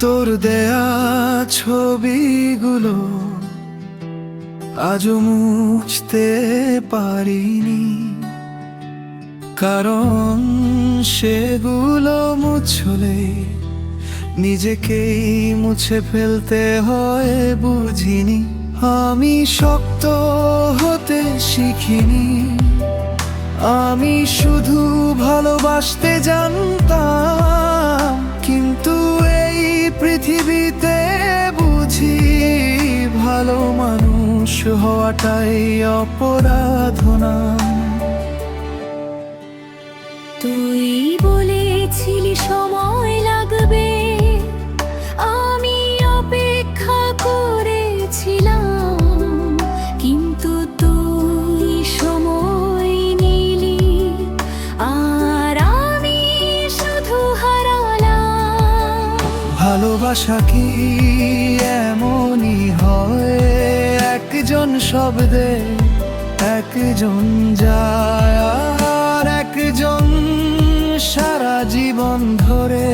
তোর দেয়া ছবিগুলো আজও মুছতে পারিনি। কারণ সেগুলো মুছলে নিজেকেই মুছে ফেলতে হয় বুঝিনি। আমি শক্ত হতে শিখিনি। আমি শুধু ভালোবাসতে জানতাম মানুষ হওয়াটাই অপরাধ না। তুই বলেছিলি সময় লাগবে আমি অপেক্ষা করেছিলাম কিন্তু তুই সময় নিলি আর আমি শুধু হারালাম। ভালোবাসা কি এমনই হয়? একজন শব্দে একজন যায় আর একজন সারা জীবন ধরে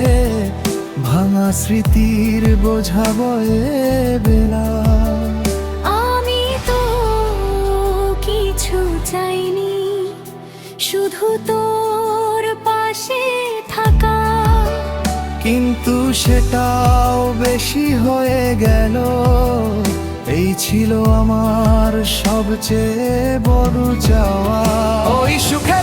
ভাঙা স্মৃতির বোঝা বয়ে বেলা। আমি তো কিছু চাইনি শুধু তোর পাশে থাকা। কিন্তু সেটাও বেশি হয়ে গেল এই ছিল আমার সবচেয়ে বড় চাওয়া। ওই সুখে